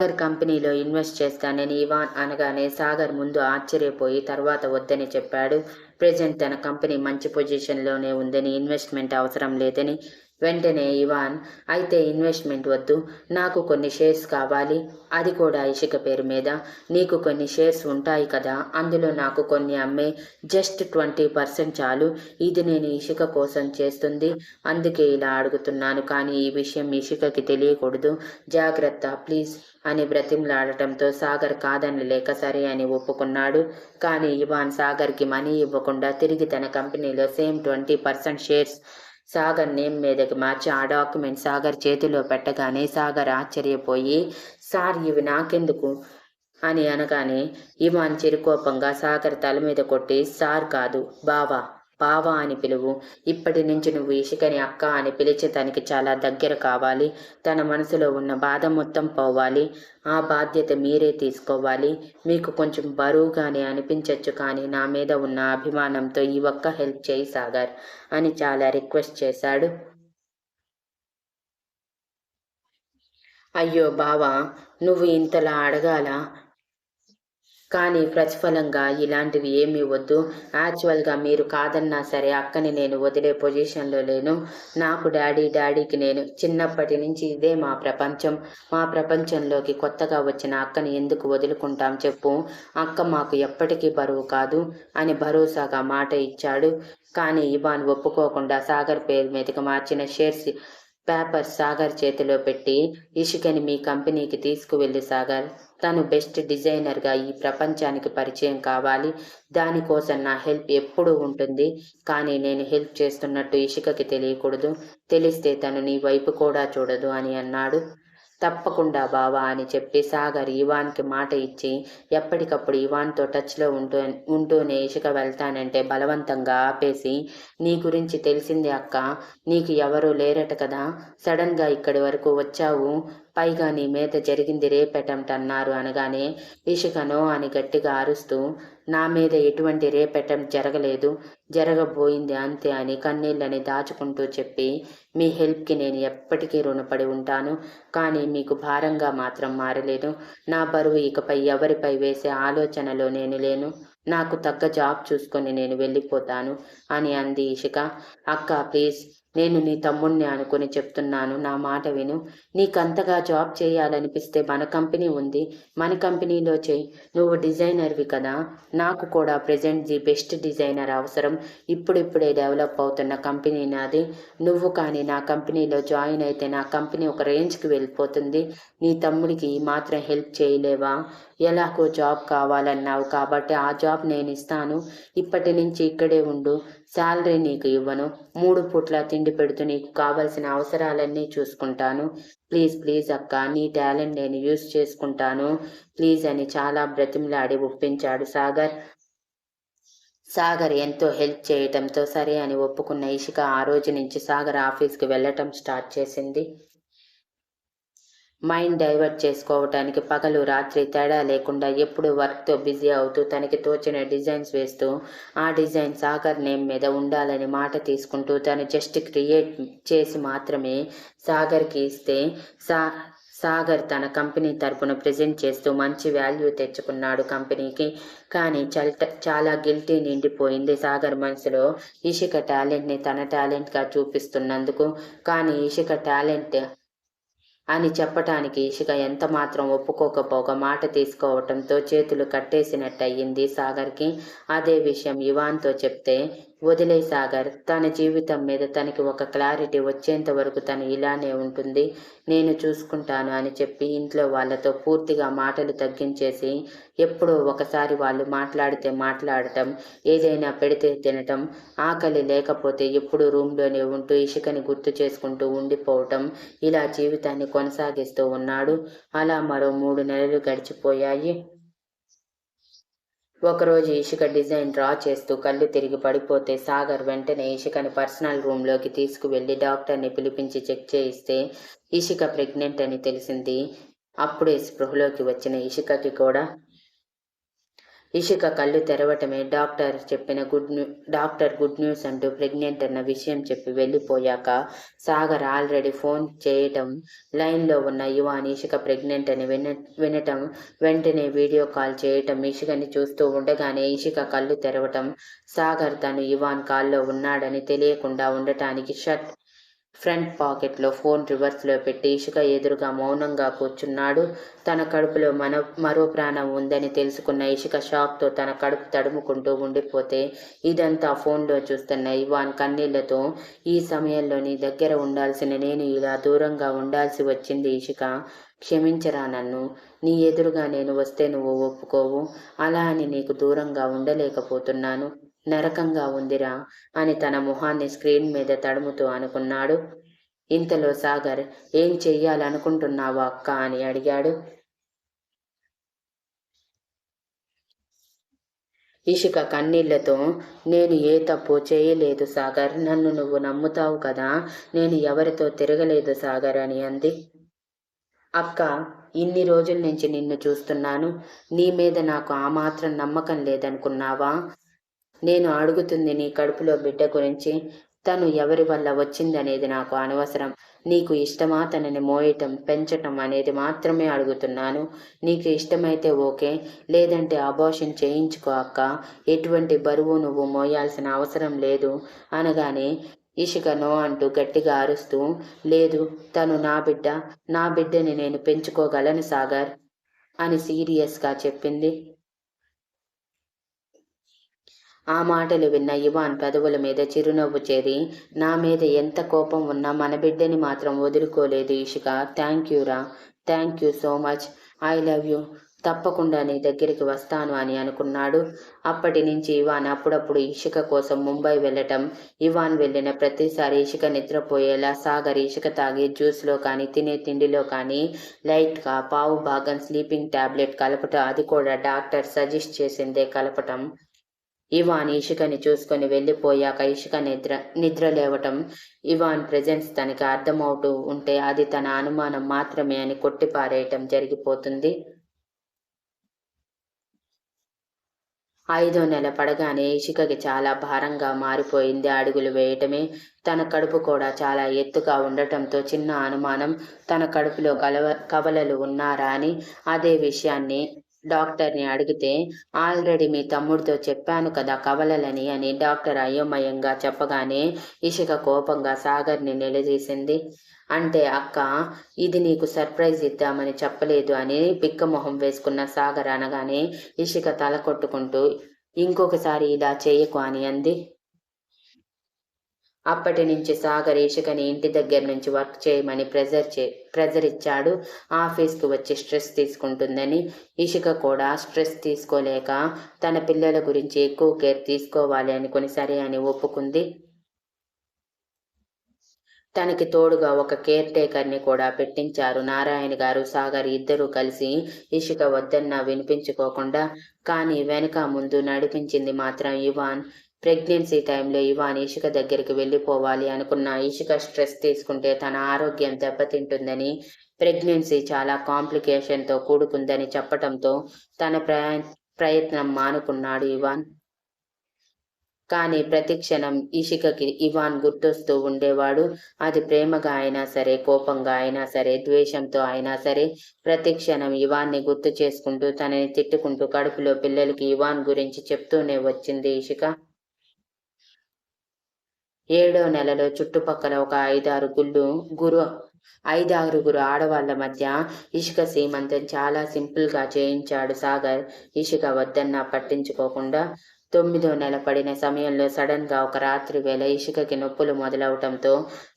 సాగర్ కంపెనీలో ఇన్వెస్ట్ చేస్తానని ఇవాన్ అనగానే సాగర్ ముందు ఆశ్చర్యపోయి తర్వాత వద్దని చెప్పాడు. ప్రజెంట్ తన కంపెనీ మంచి పొజిషన్లోనే ఉందని ఇన్వెస్ట్మెంట్ అవసరం లేదని వెంటనే ఇవాన్ అయితే ఇన్వెస్ట్మెంట్ వద్దు నాకు కొన్ని షేర్స్ కావాలి అది కూడా ఇషిక పేరు మీద. నీకు కొన్ని షేర్స్ ఉంటాయి కదా అందులో నాకు కొన్ని అమ్మే జస్ట్ ట్వంటీ పర్సెంట్ చాలు ఇది నేను ఇషిక కోసం చేస్తుంది అందుకే ఇలా అడుగుతున్నాను కానీ ఈ విషయం ఇషికకి తెలియకూడదు జాగ్రత్త ప్లీజ్ అని బ్రతిమలాడటంతో సాగర్ కాదని లేక సరే అని ఒప్పుకున్నాడు. కానీ ఇవాన్ సాగర్కి మనీ ఇవ్వకుండా తిరిగి తన కంపెనీలో same twenty percent shares Sagar name మీదకి మార్చి ఆ డాక్యుమెంట్ సాగర్ చేతిలో పెట్టగానే సాగర్ ఆశ్చర్యపోయి సార్ ఇవి నాకెందుకు? అని అనగానే ఇవాన్ చిరుకోపంగా సాగర్ తల మీద కొట్టి సార్ కాదు బావా బావా అని పిలువు. ఇప్పటి నుంచి నువ్వు ఇషికని అక్క అని పిలిచి తనకి చాలా దగ్గర కావాలి. తన మనసులో ఉన్న బాధ మొత్తం పోవాలి. ఆ బాధ్యత మీరే తీసుకోవాలి. మీకు కొంచెం బరువుగానే అనిపించవచ్చు కానీ నా మీద ఉన్న అభిమానంతో ఈ ఒక్క హెల్ప్ చేయి సాగర్ అని చాలా రిక్వెస్ట్ చేశాడు. అయ్యో బావా నువ్వు ఇంతలా అడగాల? కానీ ప్రతిఫలంగా ఇలాంటివి ఏమీ వద్దు. యాక్చువల్గా మీరు కాదన్నా సరే అక్కని నేను వదిలే పొజిషన్లో లేను. నాకు డాడీ డాడీకి నేను చిన్నప్పటి నుంచి ఇదే మా ప్రపంచం. మా ప్రపంచంలోకి కొత్తగా వచ్చిన అక్కని ఎందుకు వదులుకుంటాం చెప్పు. అక్క మాకు ఎప్పటికీ బరువు కాదు అని భరోసాగా మాట ఇచ్చాడు. కానీ ఇవాన్ ఒప్పుకోకుండా సాగర్ పేరు మీదకి మార్చిన షేర్స్ పేపర్ సాగర్ చేతిలో పెట్టి ఇషికని మీ కంపెనీకి తీసుకువెళ్ళి సాగర్. తను బెస్ట్ డిజైనర్గా ఈ ప్రపంచానికి పరిచయం కావాలి. దానికోసం నా హెల్ప్ ఎప్పుడూ ఉంటుంది. కానీ నేను హెల్ప్ చేస్తున్నట్టు ఇషికకి తెలియకూడదు. తెలిస్తే తను నీ వైపు కూడా చూడదు అని అన్నాడు. తప్పకుండా బావా అని చెప్పి సాగర్ ఇవాన్కి మాట ఇచ్చి ఎప్పటికప్పుడు ఇవాన్తో టచ్లో ఉంటూ ఉంటూనే ఇసుక వెళ్తానంటే బలవంతంగా ఆపేసి నీ గురించి తెలిసింది అక్క నీకు ఎవరూ లేరట కదా సడన్గా ఇక్కడి వరకు వచ్చావు పైగా నీ మీద జరిగింది రేప్ అన్నారు అనగానే ఇషికనో అని గట్టిగా అరుస్తూ నా మీద ఎటువంటి రేపెటం జరగలేదు జరగబోయింది అంతే అని కన్నీళ్ళని దాచుకుంటూ చెప్పి మీ హెల్ప్కి నేను ఎప్పటికీ రుణపడి ఉంటాను కానీ మీకు భారంగా మాత్రం మారలేదు. నా బరువు ఇకపై ఎవరిపై వేసే ఆలోచనలో నేను లేను. నాకు తగ్గ జాబ్ చూసుకొని నేను వెళ్ళిపోతాను అని అంది ఇషిక. అక్క ప్లీజ్ నేను నీ తమ్ముణ్ణి అనుకుని చెప్తున్నాను. నా మాట విను. నీకంతగా జాబ్ చేయాలనిపిస్తే మన కంపెనీ ఉంది. మన కంపెనీలో చేయి. నువ్వు డిజైనర్వి కదా. నాకు కూడా ప్రజెంట్ ది బెస్ట్ డిజైనర్ అవసరం. ఇప్పుడిప్పుడే డెవలప్ అవుతున్న కంపెనీ నాది. నువ్వు కానీ నా కంపెనీలో జాయిన్ అయితే నా కంపెనీ ఒక రేంజ్కి వెళ్ళిపోతుంది. నీ తమ్ముడికి మాత్రం హెల్ప్ చేయలేవా? ఎలాగో జాబ్ కావాలన్నావు కాబట్టి ఆ జాబ్ నేను ఇస్తాను. ఇప్పటి నుంచి ఇక్కడే ఉండు. శాలరీ నీకు ఇవ్వను. మూడు పూట్ల తిండి పెడుతూ నీకు కావలసిన అవసరాలన్నీ చూసుకుంటాను. ప్లీజ్ ప్లీజ్ అక్క నీ టాలెంట్ నేను యూజ్ చేసుకుంటాను. ప్లీజ్ అని చాలా బ్రతిమలాడి ఒప్పించాడు సాగర్. సాగర్ ఎంతో హెల్ప్ చేయటంతో సరే అని ఒప్పుకున్న ఇషిక ఆ రోజు నుంచి సాగర్ ఆఫీస్కి వెళ్ళటం స్టార్ట్ చేసింది. మైండ్ డైవర్ట్ చేసుకోవటానికి పగలు రాత్రి తేడా లేకుండా ఎప్పుడు వర్క్తో బిజీ అవుతూ తనకి తోచిన డిజైన్స్ వేస్తూ ఆ డిజైన్ సాగర్ నేమ్ మీద ఉండాలని మాట తీసుకుంటూ తను జస్ట్ క్రియేట్ చేసి మాత్రమే సాగర్కి ఇస్తే సా సాగర్ తన కంపెనీ తరపున ప్రజెంట్ చేస్తూ మంచి వాల్యూ తెచ్చుకున్నాడు కంపెనీకి. కానీ చల్ట చాలా గిల్టీ నిండిపోయింది సాగర్ మనసులో. ఇషిక టాలెంట్ని తన టాలెంట్గా చూపిస్తున్నందుకు. కానీ ఇషిక టాలెంట్ అని చెప్పటానికి ఇషిక ఎంత మాత్రం ఒప్పుకోకపోక మాట తీసుకోవటంతో చేతులు కట్టేసినట్టయింది సాగర్కి. అదే విషయం ఇవాన్తో చెప్తే వదిలే సాగర్ తన జీవితం మీద తనకి ఒక క్లారిటీ వచ్చేంత వరకు తను ఇలానే ఉంటుంది నేను చూసుకుంటాను అని చెప్పి ఇంట్లో వాళ్ళతో పూర్తిగా మాటలు తగ్గించేసి ఎప్పుడో ఒకసారి వాళ్ళు మాట్లాడితే మాట్లాడటం ఏదైనా పెడితే తినటం ఆకలి లేకపోతే ఎప్పుడు రూమ్లోనే ఉంటూ ఇసుకని గుర్తు చేసుకుంటూ ఉండిపోవటం ఇలా జీవితాన్ని కొనసాగిస్తూ ఉన్నాడు. అలా మరో మూడు నెలలు గడిచిపోయాయి. ఒకరోజు ఇషిక డిజైన్ డ్రా చేస్తూ కళ్ళు తిరిగి పడిపోతే సాగర్ వెంటనే ఇషికని పర్సనల్ రూమ్లోకి తీసుకువెళ్ళి డాక్టర్ని పిలిపించి చెక్ చేయిస్తే ఇషిక ప్రెగ్నెంట్ అని తెలిసింది. అప్పుడే స్పృహలోకి వచ్చిన ఇషికకి కూడా ఇషిక కళ్ళు తెరవటమే డాక్టర్ చెప్పిన good new doctor good news అంటూ ప్రెగ్నెంట్ అన్న విషయం చెప్పి వెళ్ళిపోయాక సాగర్ ఆల్రెడీ ఫోన్ చేయటం లైన్లో ఉన్న యువాన్ ఇషిక ప్రెగ్నెంట్ అని విన వినటం వెంటనే వీడియో కాల్ చేయటం ఇషికని చూస్తూ ఉండగానే ఇషిక కళ్ళు తెరవటం సాగర్ తను ఇవాన్ కాల్లో ఉన్నాడని తెలియకుండా ఉండటానికి షట్ ఫ్రంట్ పాకెట్లో ఫోన్ రివర్స్లో పెట్టి ఇసుక ఎదురుగా మౌనంగా కూర్చున్నాడు. తన కడుపులో మన మరో ప్రాణం ఉందని తెలుసుకున్న ఇసుక షాక్తో తన కడుపు తడుముకుంటూ ఉండిపోతే ఇదంతా ఫోన్లో చూస్తున్న ఇవాన్ కన్నీళ్ళతో ఈ సమయంలో నీ దగ్గర ఉండాల్సిన నేను ఇలా దూరంగా ఉండాల్సి వచ్చింది ఇసుక. క్షమించరా నన్ను. నీ ఎదురుగా నేను వస్తే నువ్వు ఒప్పుకోవు. అలా అని నీకు దూరంగా ఉండలేకపోతున్నాను. నరకంగా ఉందిరా అని తన మొహాన్ని స్క్రీన్ మీద తడుముతూ అనుకున్నాడు. ఇంతలో సాగర్ ఏం చెయ్యాలనుకుంటున్నావా అక్క? అని అడిగాడు. ఇషిక కన్నీళ్ళతో నేను ఏ తప్పు చేయలేదు సాగర్ నన్ను నువ్వు నమ్ముతావు కదా నేను ఎవరితో తిరగలేదు సాగర్ అని అంది. అక్క ఇన్ని రోజుల నుంచి నిన్ను చూస్తున్నాను నీ మీద నాకు ఆ మాత్రం నమ్మకం లేదనుకున్నావా? నేను అడుగుతుంది నీ కడుపులో బిడ్డ గురించి. తను ఎవరి వల్ల వచ్చిందనేది నాకు అనవసరం. నీకు ఇష్టమా తనని మోయటం పెంచటం అనేది మాత్రమే అడుగుతున్నాను. నీకు ఇష్టమైతే ఓకే లేదంటే అబార్షన్ చేయించుకో అక్క. ఎటువంటి బరువు నువ్వు మోయాల్సిన అవసరం లేదు. అనగానే ఇషిక నో అంటూ గట్టిగా అరుస్తూ లేదు తను నా బిడ్డ నా బిడ్డని నేను పెంచుకోగలను సాగర్ అని సీరియస్గా చెప్పింది. ఆ మాటలు విన్న ఇవాన్ పెదవుల మీద చిరునవ్వు చేరి నా మీద ఎంత కోపం ఉన్నా మన బిడ్డని మాత్రం వదులుకోలేదు ఇషిక. థ్యాంక్ యూ రా. Thank you so much. I love you. తప్పకుండా నీ దగ్గరికి వస్తాను అని అనుకున్నాడు. అప్పటి నుంచి ఇవాన్ అప్పుడప్పుడు ఇషిక కోసం ముంబై వెళ్ళటం ఇవాన్ వెళ్ళిన ప్రతిసారి ఇషిక నిద్రపోయేలా సాగర్ ఇషిక తాగి జ్యూస్లో కానీ తినే తిండిలో కానీ లైట్గా పావు భాగం స్లీపింగ్ టాబ్లెట్ కలపటం అది కూడా డాక్టర్ సజెస్ట్ చేసిందే కలపటం. ఇవాన్ ఇషికని చూసుకొని వెళ్ళిపోయాక ఇషిక నిద్ర నిద్ర లేవటం ఇవాన్ ప్రెజెన్స్ తనకి అర్థమవుతూ ఉంటే అది తన అనుమానం మాత్రమే అని కొట్టిపారేయటం జరిగిపోతుంది. ఐదో నెల పడగానే ఇషికకి చాలా భారంగా మారిపోయింది అడుగులు వేయటమే. తన కడుపు కూడా చాలా ఎత్తుగా ఉండటంతో చిన్న అనుమానం తన కడుపులో కలవ కవలలు ఉన్నారా అని అదే విషయాన్ని డాక్టర్ని అడిగితే ఆల్రెడీ మీ తమ్ముడితో చెప్పాను కదా కవలలని అని డాక్టర్ అయోమయంగా చెప్పగానే ఇషిక కోపంగా సాగర్ని నిలదీసింది. అంటే అక్క ఇది నీకు సర్ప్రైజ్ ఇద్దామని చెప్పలేదు అని పిక్క మొహం వేసుకున్న సాగర్ అనగానే ఇషిక తల కొట్టుకుంటూ ఇంకొకసారి ఇలా చేయకు అని అంది. అప్పటి నుంచి సాగర్ ఇషికని ఇంటి దగ్గర నుంచి వర్క్ చేయమని ప్రెజర్ చే ప్రెజర్ ఇచ్చాడు. ఆఫీస్కు వచ్చి స్ట్రెస్ తీసుకుంటుందని ఇషిక కూడా స్ట్రెస్ తీసుకోలేక తన పిల్లల గురించి ఎక్కువ కేర్ తీసుకోవాలి అనుకుని సరే అని ఒప్పుకుంది. తనకి తోడుగా ఒక కేర్ టేకర్ని కూడా పెట్టించారు. నారాయణ గారు సాగర్ ఇద్దరూ కలిసి ఇషిక వద్దన్నా వినిపించుకోకుండా కానీ వెనక ముందు నడిపించింది మాత్రం ఇవాన్. ప్రెగ్నెన్సీ టైంలో ఇవాన్ ఇషిక దగ్గరికి వెళ్ళిపోవాలి అనుకున్న ఇషిక స్ట్రెస్ తీసుకుంటే తన ఆరోగ్యం దెబ్బతింటుందని ప్రెగ్నెన్సీ చాలా కాంప్లికేషన్తో కూడుకుందని చెప్పటంతో తన ప్రయత్నం మానుకున్నాడు ఇవాన్. కానీ ప్రతిక్షణం ఇషికకి ఇవాన్ గుర్తొస్తూ ఉండేవాడు. అది ప్రేమగా అయినా సరే కోపంగా అయినా సరే ద్వేషంతో అయినా సరే ప్రతిక్షణం ఇవాన్ని గుర్తు చేసుకుంటూ తనని తిట్టుకుంటూ కడుపులో పిల్లలకి ఇవాన్ గురించి చెప్తూనే వచ్చింది ఇషిక. ఏడో నెలలో చుట్టుపక్కల ఒక ఐదారు గుళ్ళు గురు ఐదారుగురు ఆడవాళ్ళ మధ్య ఇసుక సీమంతం చాలా సింపుల్గా చేయించాడు సాగర్. ఇసుక వద్దన్నా పట్టించుకోకుండా తొమ్మిదో నెల పడిన సమయంలో సడన్గా ఒక రాత్రి వేళ ఇసుకకి నొప్పులు మొదలవటంతో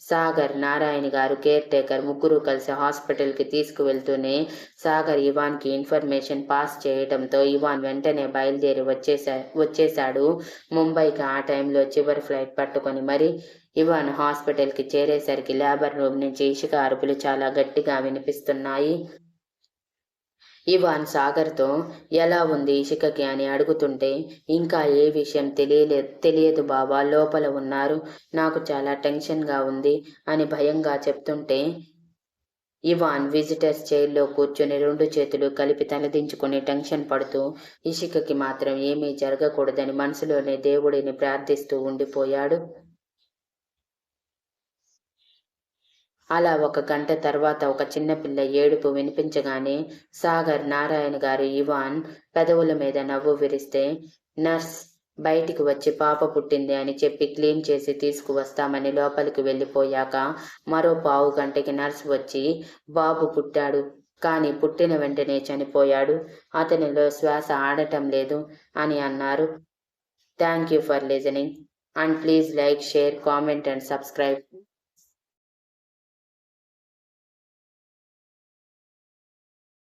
సాగర్ నారాయణ గారు కేర్ టేకర్ ముగ్గురు కలిసి హాస్పిటల్కి తీసుకువెళ్తూనే సాగర్ ఇవాన్కి ఇన్ఫర్మేషన్ పాస్ చేయడంతో ఇవాన్ వెంటనే బయలుదేరి వచ్చేసా వచ్చేశాడు. ముంబైకి ఆ టైంలో చివరి ఫ్లైట్ పట్టుకొని మరి ఇవాన్ హాస్పిటల్కి చేరేసరికి లేబర్ రూమ్ నుంచి ఇసుక అరుపులు చాలా గట్టిగా వినిపిస్తున్నాయి. ఇవాన్ సాగర్తో ఎలా ఉంది ఇషికకి? అని అడుగుతుంటే ఇంకా ఏ విషయం తెలియలే తెలియదు బాబా లోపల ఉన్నారు. నాకు చాలా టెన్షన్గా ఉంది అని భయంగా చెప్తుంటే ఇవాన్ విజిటర్స్ చైర్లో కూర్చొని రెండు చేతులు కలిపి తలదించుకుని టెన్షన్ పడుతూ ఇషికకి మాత్రం ఏమీ జరగకూడదని మనసులోనే దేవుడిని ప్రార్థిస్తూ ఉండిపోయాడు. అలా ఒక గంట తర్వాత ఒక చిన్నపిల్ల ఏడుపు వినిపించగానే సాగర్ నారాయణ గారు ఇవాన్ పెదవుల మీద నవ్వు విరిస్తే నర్స్ బయటికి వచ్చి పాప పుట్టింది అని చెప్పి క్లీన్ చేసి తీసుకువస్తామని లోపలికి వెళ్ళిపోయాక మరో పావు గంటకి నర్స్ వచ్చి బాబు పుట్టాడు కానీ పుట్టిన వెంటనే చనిపోయాడు అతనిలో శ్వాస ఆడటం లేదు అని అన్నారు. Thank you for listening and please like share comment and subscribe.